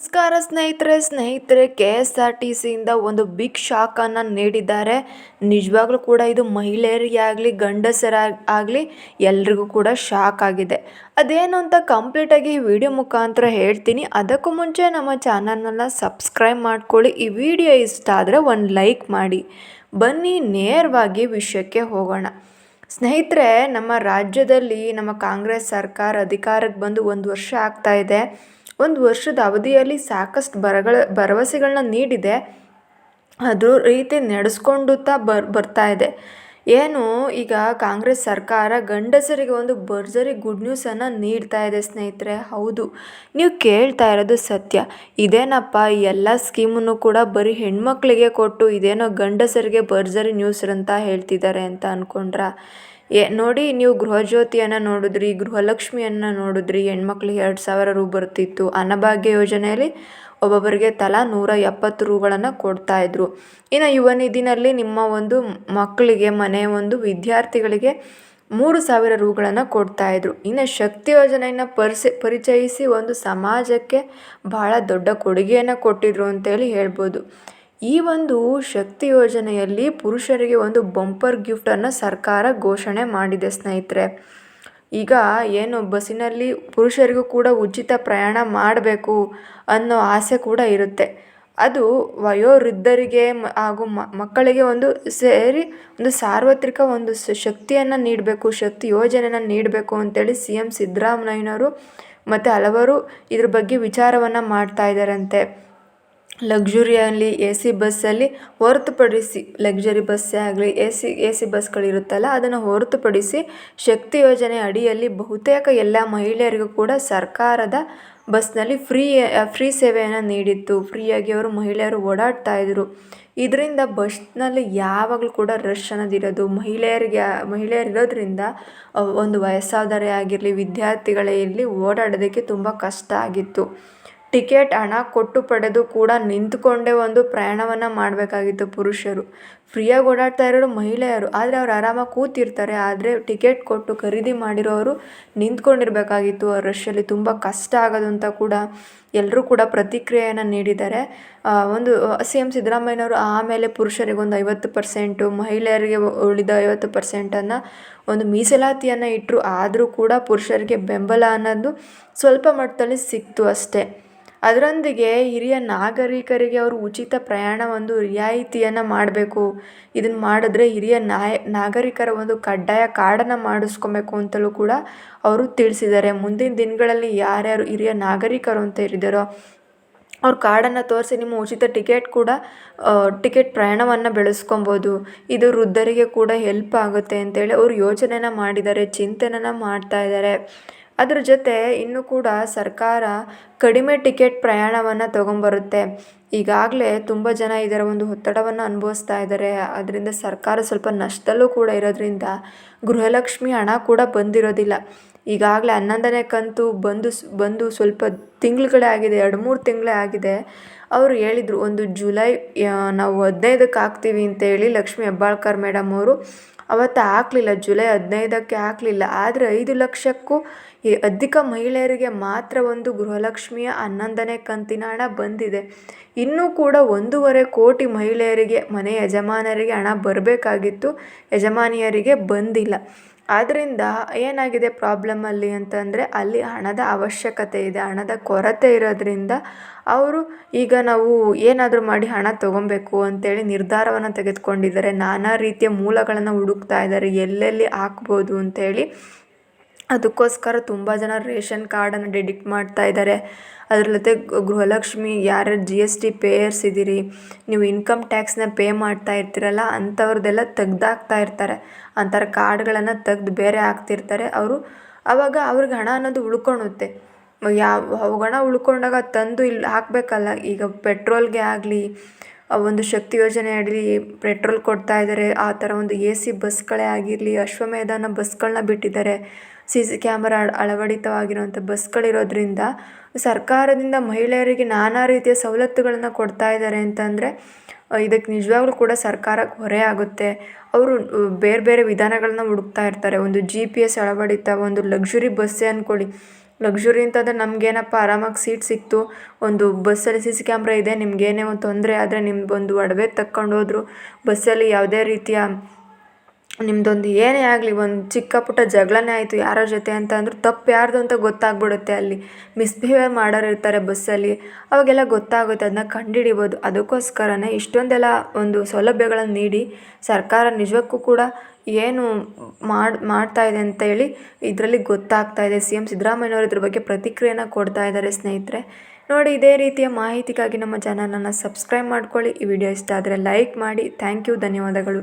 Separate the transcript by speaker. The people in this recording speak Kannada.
Speaker 1: ನಮಸ್ಕಾರ ಸ್ನೇಹಿತರೆ ಸ್ನೇಹಿತರೆ ಕೆ ಎಸ್ ಆರ್ ಟಿ ಸಿಯಿಂದ ಒಂದು ಬಿಗ್ ಶಾಕನ್ನು ನೀಡಿದ್ದಾರೆ. ನಿಜವಾಗ್ಲೂ ಕೂಡ ಇದು ಮಹಿಳೆಯರಿಗೆ ಆಗಲಿ ಗಂಡಸರ ಆಗಲಿ ಎಲ್ರಿಗೂ ಕೂಡ ಶಾಕ್ ಆಗಿದೆ. ಅದೇನು ಅಂತ ಕಂಪ್ಲೀಟಾಗಿ ಈ ವಿಡಿಯೋ ಮುಖಾಂತರ ಹೇಳ್ತೀನಿ. ಅದಕ್ಕೂ ಮುಂಚೆ ನಮ್ಮ ಚಾನಲ್ನೆಲ್ಲ ಸಬ್ಸ್ಕ್ರೈಬ್ ಮಾಡ್ಕೊಳ್ಳಿ. ಈ ವಿಡಿಯೋ ಇಷ್ಟ ಆದರೆ ಒಂದು ಲೈಕ್ ಮಾಡಿ. ಬನ್ನಿ, ನೇರವಾಗಿ ವಿಷಯಕ್ಕೆ ಹೋಗೋಣ. ಸ್ನೇಹಿತರೆ, ನಮ್ಮ ರಾಜ್ಯದಲ್ಲಿ, ನಮ್ಮ ಕಾಂಗ್ರೆಸ್ ಸರ್ಕಾರ ಅಧಿಕಾರಕ್ಕೆ ಬಂದು ಒಂದು ವರ್ಷ ಆಗ್ತಾ ಇದೆ. ಒಂದು ವರ್ಷದ ಅವಧಿಯಲ್ಲಿ ಸಾಕಷ್ಟು ಬರಗಳ ಭರವಸೆಗಳನ್ನ ನೀಡಿದೆ. ಅದ್ರ ರೀತಿ ನಡೆಸ್ಕೊಂಡುತ್ತಾ ಬರ್ ಬರ್ತಾ ಇದೆ. ಏನು, ಈಗ ಕಾಂಗ್ರೆಸ್ ಸರ್ಕಾರ ಗಂಡಸರಿಗೆ ಒಂದು ಭರ್ಜರಿ ಗುಡ್ ನ್ಯೂಸನ್ನು ನೀಡ್ತಾ ಇದೆ ಸ್ನೇಹಿತರೆ. ಹೌದು, ನೀವು ಕೇಳ್ತಾ ಇರೋದು ಸತ್ಯ. ಇದೇನಪ್ಪ ಎಲ್ಲ ಸ್ಕೀಮನ್ನು ಕೂಡ ಬರೀ ಹೆಣ್ಮಕ್ಳಿಗೆ ಕೊಟ್ಟು ಇದೇನೋ ಗಂಡಸರಿಗೆ ಭರ್ಜರಿ ನ್ಯೂಸ್ ಅಂತ ಹೇಳ್ತಿದ್ದಾರೆ ಅಂತ ಅಂದ್ಕೊಂಡ್ರ ಏ, ನೋಡಿ, ನೀವು ಗೃಹಜ್ಯೋತಿಯನ್ನು ನೋಡಿದ್ರಿ, ಗೃಹಲಕ್ಷ್ಮಿಯನ್ನು ನೋಡಿದ್ರಿ, ಹೆಣ್ಮಕ್ಳಿಗೆ ಎರಡು ಸಾವಿರ ರು ಬರ್ತಿತ್ತು. ಅನ್ನಭಾಗ್ಯ ಯೋಜನೆಯಲ್ಲಿ ಒಬ್ಬೊಬ್ಬರಿಗೆ ತಲಾ ನೂರ ಎಪ್ಪತ್ತು ರೂಗಳನ್ನು ಕೊಡ್ತಾ ಇದ್ದರು ಇನ್ನು ಯುವ ನಿಧಿನಲ್ಲಿ ನಿಮ್ಮ ಒಂದು ಮಕ್ಕಳಿಗೆ, ಮನೆ ಒಂದು ವಿದ್ಯಾರ್ಥಿಗಳಿಗೆ ಮೂರು ಸಾವಿರ ರೂಗಳನ್ನು ಕೊಡ್ತಾ ಇದ್ದರು ಇನ್ನು ಶಕ್ತಿ ಯೋಜನೆಯನ್ನು ಪರಿಸಿ, ಪರಿಚಯಿಸಿ ಒಂದು ಸಮಾಜಕ್ಕೆ ಬಹಳ ದೊಡ್ಡ ಕೊಡುಗೆಯನ್ನು ಕೊಟ್ಟಿದ್ರು ಅಂತೇಳಿ ಹೇಳ್ಬೋದು. ಈ ಒಂದು ಶಕ್ತಿ ಯೋಜನೆಯಲ್ಲಿ ಪುರುಷರಿಗೆ ಒಂದು ಬಂಪರ್ ಗಿಫ್ಟನ್ನು ಸರ್ಕಾರ ಘೋಷಣೆ ಮಾಡಿದೆ ಸ್ನೇಹಿತರೆ. ಈಗ ಏನು ಬಸ್ಸಿನಲ್ಲಿ ಪುರುಷರಿಗೂ ಕೂಡ ಉಚಿತ ಪ್ರಯಾಣ ಮಾಡಬೇಕು ಅನ್ನೋ ಆಸೆ ಕೂಡ ಇರುತ್ತೆ. ಅದು ವಯೋವೃದ್ಧರಿಗೆ ಹಾಗೂ ಮಕ್ಕಳಿಗೆ ಒಂದು ಸೇರಿ ಒಂದು ಸಾರ್ವತ್ರಿಕ ಒಂದು ಶಕ್ತಿಯನ್ನು ನೀಡಬೇಕು, ಶಕ್ತಿ ಯೋಜನೆಯನ್ನು ನೀಡಬೇಕು ಅಂತೇಳಿ ಸಿ ಎಂ ಸಿದ್ದರಾಮಯ್ಯನವರು ಮತ್ತು ಹಲವರು ಇದ್ರ ಬಗ್ಗೆ ವಿಚಾರವನ್ನು ಮಾಡ್ತಾ ಇದ್ದಾರಂತೆ ಲಗ್ಜುರಿಯಲ್ಲಿ ಎ ಸಿ ಬಸ್ಸಲ್ಲಿ ಹೊರತುಪಡಿಸಿ ಲಕ್ಸುರಿ ಬಸ್ಸೇ ಆಗಲಿ ಎ ಸಿ ಎ ಸಿ ಬಸ್ಗಳಿರುತ್ತಲ್ಲ ಅದನ್ನು ಹೊರತುಪಡಿಸಿ ಶಕ್ತಿ ಯೋಜನೆ ಅಡಿಯಲ್ಲಿ ಬಹುತೇಕ ಎಲ್ಲ ಮಹಿಳೆಯರಿಗೂ ಕೂಡ ಸರ್ಕಾರದ ಬಸ್ನಲ್ಲಿ ಫ್ರೀ ಫ್ರೀ ಸೇವೆಯನ್ನು ನೀಡಿತ್ತು. ಫ್ರೀಯಾಗಿ ಅವರು ಮಹಿಳೆಯರು ಓಡಾಡ್ತಾ ಇದ್ದರು ಇದರಿಂದ ಬಸ್ನಲ್ಲಿ ಯಾವಾಗಲೂ ಕೂಡ ರಶ್ ಅನ್ನೋದಿರೋದು ಮಹಿಳೆಯರಿಗೆ ಮಹಿಳೆಯರಿರೋದ್ರಿಂದ ಒಂದು ವಯಸ್ಸಾದವರೇ ಆಗಿರಲಿ, ವಿದ್ಯಾರ್ಥಿಗಳೇ ಇರಲಿ ಓಡಾಡೋದಕ್ಕೆ ತುಂಬ ಕಷ್ಟ ಆಗಿತ್ತು. ಟಿಕೆಟ್ ಹಣ ಕೊಟ್ಟು ಪಡೆದು ಕೂಡ ನಿಂತುಕೊಂಡೇ ಒಂದು ಪ್ರಯಾಣವನ್ನು ಮಾಡಬೇಕಾಗಿತ್ತು ಪುರುಷರು. ಫ್ರೀಯಾಗಿ ಓಡಾಡ್ತಾ ಇರೋರು ಮಹಿಳೆಯರು. ಆದರೆ ಅವ್ರು ಆರಾಮಾಗಿ ಕೂತಿರ್ತಾರೆ. ಆದರೆ ಟಿಕೆಟ್ ಕೊಟ್ಟು ಖರೀದಿ ಮಾಡಿರೋರು ನಿಂತ್ಕೊಂಡಿರಬೇಕಾಗಿತ್ತು. ಆ ರಶ್ಶಲ್ಲಿ ತುಂಬ ಕಷ್ಟ ಆಗೋದು ಅಂತ ಕೂಡ ಎಲ್ಲರೂ ಕೂಡ ಪ್ರತಿಕ್ರಿಯೆಯನ್ನು ನೀಡಿದ್ದಾರೆ. ಒಂದು ಸಿ ಎಂ ಸಿದ್ದರಾಮಯ್ಯನವರು ಆಮೇಲೆ ಪುರುಷರಿಗೆ ಒಂದು ಐವತ್ತು ಪರ್ಸೆಂಟು ಮಹಿಳೆಯರಿಗೆ ಉಳಿದ ಐವತ್ತು ಪರ್ಸೆಂಟನ್ನು ಒಂದು ಮೀಸಲಾತಿಯನ್ನು ಇಟ್ಟರು ಆದರೂ ಕೂಡ ಪುರುಷರಿಗೆ ಬೆಂಬಲ ಅನ್ನೋದು ಸ್ವಲ್ಪ ಮಟ್ಟದಲ್ಲಿ ಸಿಕ್ತು ಅಷ್ಟೇ. ಅದರೊಂದಿಗೆ ಹಿರಿಯ ನಾಗರಿಕರಿಗೆ ಅವರು ಉಚಿತ ಪ್ರಯಾಣ ಒಂದು ರಿಯಾಯಿತಿಯನ್ನು ಮಾಡಬೇಕು. ಇದನ್ನು ಮಾಡಿದ್ರೆ ಹಿರಿಯ ನಾಯ, ನಾಗರಿಕರ ಒಂದು ಕಡ್ಡಾಯ ಕಾರ್ಡನ್ನು ಮಾಡಿಸ್ಕೊಬೇಕು ಅಂತಲೂ ಕೂಡ ಅವರು ತಿಳಿಸಿದ್ದಾರೆ. ಮುಂದಿನ ದಿನಗಳಲ್ಲಿ ಯಾರ್ಯಾರು ಹಿರಿಯ ನಾಗರಿಕರು ಅಂತ ಇರಿದಾರೋ ಅವ್ರ ಕಾರ್ಡನ್ನು ತೋರಿಸಿ ನಿಮ್ಮ ಉಚಿತ ಟಿಕೆಟ್ ಕೂಡ ಟಿಕೆಟ್ ಪ್ರಯಾಣವನ್ನು ಬೆಳೆಸ್ಕೊಬೋದು. ಇದು ವೃದ್ಧರಿಗೆ ಕೂಡ ಹೆಲ್ಪ್ ಆಗುತ್ತೆ ಅಂತೇಳಿ ಅವರು ಯೋಚನೆನ ಮಾಡಿದ್ದಾರೆ, ಚಿಂತನೆನ ಮಾಡ್ತಾ ಇದ್ದಾರೆ. ಅದ್ರ ಜೊತೆ ಇನ್ನೂ ಕೂಡ ಸರ್ಕಾರ ಕಡಿಮೆ ಟಿಕೆಟ್ ಪ್ರಯಾಣವನ್ನು ತೊಗೊಂಬರುತ್ತೆ. ಈಗಾಗಲೇ ತುಂಬ ಜನ ಇದರ ಒಂದು ಒತ್ತಡವನ್ನು ಅನುಭವಿಸ್ತಾ ಇದ್ದಾರೆ. ಅದರಿಂದ ಸರ್ಕಾರ ಸ್ವಲ್ಪ ನಷ್ಟದಲ್ಲೂ ಕೂಡ ಇರೋದ್ರಿಂದ ಗೃಹಲಕ್ಷ್ಮಿ ಹಣ ಕೂಡ ಬಂದಿರೋದಿಲ್ಲ. ಈಗಾಗಲೇ ಹನ್ನೊಂದನೇ ಕಂತು ಬಂದು ಬಂದು ಸ್ವಲ್ಪ ತಿಂಗಳುಗಳೇ ಆಗಿದೆ, ಎರಡು ಮೂರು ತಿಂಗಳೇ ಆಗಿದೆ. ಅವರು ಹೇಳಿದರು, ಒಂದು ಜುಲೈ ನಾವು ಹದಿನೈದಕ್ಕೆ ಹಾಕ್ತೀವಿ ಅಂತೇಳಿ ಲಕ್ಷ್ಮಿ ಹೆಬ್ಬಾಳ್ಕರ್ ಮೇಡಮ್ ಅವರು. ಅವತ್ತು ಹಾಕ್ಲಿಲ್ಲ, ಜುಲೈ ಹದಿನೈದಕ್ಕೆ ಹಾಕಲಿಲ್ಲ. ಆದರೆ ಐದು ಲಕ್ಷಕ್ಕೂ ಅಧಿಕ ಮಹಿಳೆಯರಿಗೆ ಮಾತ್ರ ಒಂದು ಗೃಹಲಕ್ಷ್ಮಿಯ ಹನ್ನೊಂದನೇ ಕಂತಿನ ಹಣ ಬಂದಿದೆ. ಇನ್ನೂ ಕೂಡ ಒಂದೂವರೆ ಕೋಟಿ ಮಹಿಳೆಯರಿಗೆ, ಮನೆ ಯಜಮಾನರಿಗೆ ಹಣ ಬರಬೇಕಾಗಿತ್ತು. ಯಜಮಾನಿಯರಿಗೆ ಬಂದಿಲ್ಲ. ಆದ್ದರಿಂದ ಏನಾಗಿದೆ ಪ್ರಾಬ್ಲಮ್ ಅಲ್ಲಿ ಅಂತಂದರೆ, ಅಲ್ಲಿ ಹಣದ ಅವಶ್ಯಕತೆ ಇದೆ. ಹಣದ ಕೊರತೆ ಇರೋದ್ರಿಂದ ಅವರು ಈಗ ನಾವು ಏನಾದರೂ ಮಾಡಿ ಹಣ ತೊಗೊಬೇಕು ಅಂತೇಳಿ ನಿರ್ಧಾರವನ್ನು ತೆಗೆದುಕೊಂಡಿದ್ದಾರೆ. ನಾನಾ ರೀತಿಯ ಮೂಲಗಳನ್ನು ಹುಡುಕ್ತಾ ಇದ್ದಾರೆ. ಎಲ್ಲೆಲ್ಲಿ ಹಾಕ್ಬೋದು ಅಂತೇಳಿ ಅದಕ್ಕೋಸ್ಕರ ತುಂಬ ಜನ ರೇಷನ್ ಕಾರ್ಡನ್ನು ಡೆಡಿಕ್ಟ್ ಮಾಡ್ತಾ ಇದ್ದಾರೆ ಅದ್ರ ಜೊತೆ ಗೃಹಲಕ್ಷ್ಮಿ ಯಾರ್ಯಾರು ಜಿ ಎಸ್ ಟಿ ಪೇಯರ್ಸ್ ಇದ್ದೀರಿ ನೀವು ಇನ್ಕಮ್ ಟ್ಯಾಕ್ಸ್ನ ಪೇ ಮಾಡ್ತಾ ಇರ್ತೀರಲ್ಲ ಅಂಥವ್ರದ್ದೆಲ್ಲ ತೆಗ್ದಾಕ್ತಾ ಇರ್ತಾರೆ. ಅಂಥವ್ರ ಕಾರ್ಡ್ಗಳನ್ನು ತೆಗ್ದು ಬೇರೆ ಹಾಕ್ತಿರ್ತಾರೆ. ಅವರು ಆವಾಗ ಅವ್ರಿಗೆ ಹಣ ಅನ್ನೋದು ಉಳ್ಕೊಳುತ್ತೆ ಯಾವ ಹಣ ಉಳ್ಕೊಂಡಾಗ ತಂದು ಇಲ್ಲಿ ಹಾಕಬೇಕಲ್ಲ. ಈಗ ಪೆಟ್ರೋಲ್ಗೆ ಆಗಲಿ ಒಂದು ಶಕ್ತಿ ಯೋಜನೆ ಅಡಿ ಪೆಟ್ರೋಲ್ ಕೊಡ್ತಾ ಇದ್ದಾರೆ ಆ ಥರ ಒಂದು ಎ ಸಿ ಬಸ್ಗಳೇ ಆಗಿರಲಿ, ಅಶ್ವಮೇಧನ ಬಸ್ಗಳನ್ನ ಬಿಟ್ಟಿದ್ದಾರೆ ಸಿ ಸಿ ಕ್ಯಾಮರಾ ಅಳವಡಿತವಾಗಿರುವಂಥ ಬಸ್ಗಳಿರೋದ್ರಿಂದ ಸರ್ಕಾರದಿಂದ ಮಹಿಳೆಯರಿಗೆ ನಾನಾ ರೀತಿಯ ಸವಲತ್ತುಗಳನ್ನು ಕೊಡ್ತಾ ಇದ್ದಾರೆ ಅಂತಂದರೆ ಇದಕ್ಕೆ ನಿಜವಾಗ್ಲೂ ಕೂಡ ಸರ್ಕಾರಕ್ಕೆ ಹೊರೆ ಆಗುತ್ತೆ. ಅವರು ಬೇರೆ ಬೇರೆ ವಿಧಾನಗಳನ್ನ ಹುಡುಕ್ತಾ ಇರ್ತಾರೆ. ಒಂದು ಜಿ ಪಿ ಎಸ್ ಅಳವಡಿತ, ಒಂದು ಲಗ್ಸುರಿ ಬಸ್ಸೇ ಅಂದ್ಕೊಳ್ಳಿ ಲಕ್ಸುರಿ ಅಂತಂದರೆ ನಮಗೇನಪ್ಪ ಆರಾಮಾಗಿ ಸೀಟ್ ಸಿಕ್ತು, ಒಂದು ಬಸ್ಸಲ್ಲಿ ಸಿ ಸಿ ಕ್ಯಾಮ್ರಾ ಇದೆ, ನಿಮ್ಗೇನೇ ಒಂದು ತೊಂದರೆ ಆದರೆ ನಿಮ್ಗೊಂದು ಒಡವೆ ತಕ್ಕೊಂಡು ಹೋದ್ರು ಬಸ್ಸಲ್ಲಿ ಯಾವುದೇ ರೀತಿಯ ನಿಮ್ಮದೊಂದು ಏನೇ ಆಗಲಿ, ಒಂದು ಚಿಕ್ಕ ಪುಟ್ಟ ಜಗಳನೇ ಆಯಿತು, ಯಾರ ಜೊತೆ ಅಂತ ಅಂದರೂ ತಪ್ಪು ಯಾರ್ದು ಅಂತ ಗೊತ್ತಾಗ್ಬಿಡುತ್ತೆ ಅಲ್ಲಿ. ಮಿಸ್ಬಿಹೇವ್ ಮಾಡೋರು ಇರ್ತಾರೆ ಬಸ್ಸಲ್ಲಿ ಅವಾಗೆಲ್ಲ ಗೊತ್ತಾಗುತ್ತೆ ಅದನ್ನ ಕಂಡುಹಿಡಿಬೋದು ಅದಕ್ಕೋಸ್ಕರನೇ ಇಷ್ಟೊಂದೆಲ್ಲ ಒಂದು ಸೌಲಭ್ಯಗಳನ್ನು ನೀಡಿ, ಸರ್ಕಾರ ನಿಜಕ್ಕೂ ಕೂಡ ಏನು ಮಾಡಿ, ಮಾಡ್ತಾ ಇದೆ ಅಂತೇಳಿ ಇದರಲ್ಲಿ ಗೊತ್ತಾಗ್ತಾ ಇದೆ. ಸಿ ಎಂ ಸಿದ್ದರಾಮಯ್ಯನವರು ಇದ್ರ ಬಗ್ಗೆ ಪ್ರತಿಕ್ರಿಯೆನ ಕೊಡ್ತಾ ಇದ್ದಾರೆ ಸ್ನೇಹಿತರೆ. ನೋಡಿ, ಇದೇ ರೀತಿಯ ಮಾಹಿತಿಗಾಗಿ ನಮ್ಮ ಚಾನಲನ್ನು ಸಬ್ಸ್ಕ್ರೈಬ್ ಮಾಡ್ಕೊಳ್ಳಿ. ಈ ವಿಡಿಯೋ ಇಷ್ಟ ಆದರೆ ಲೈಕ್ ಮಾಡಿ. ಥ್ಯಾಂಕ್ ಯು ಧನ್ಯವಾದಗಳು.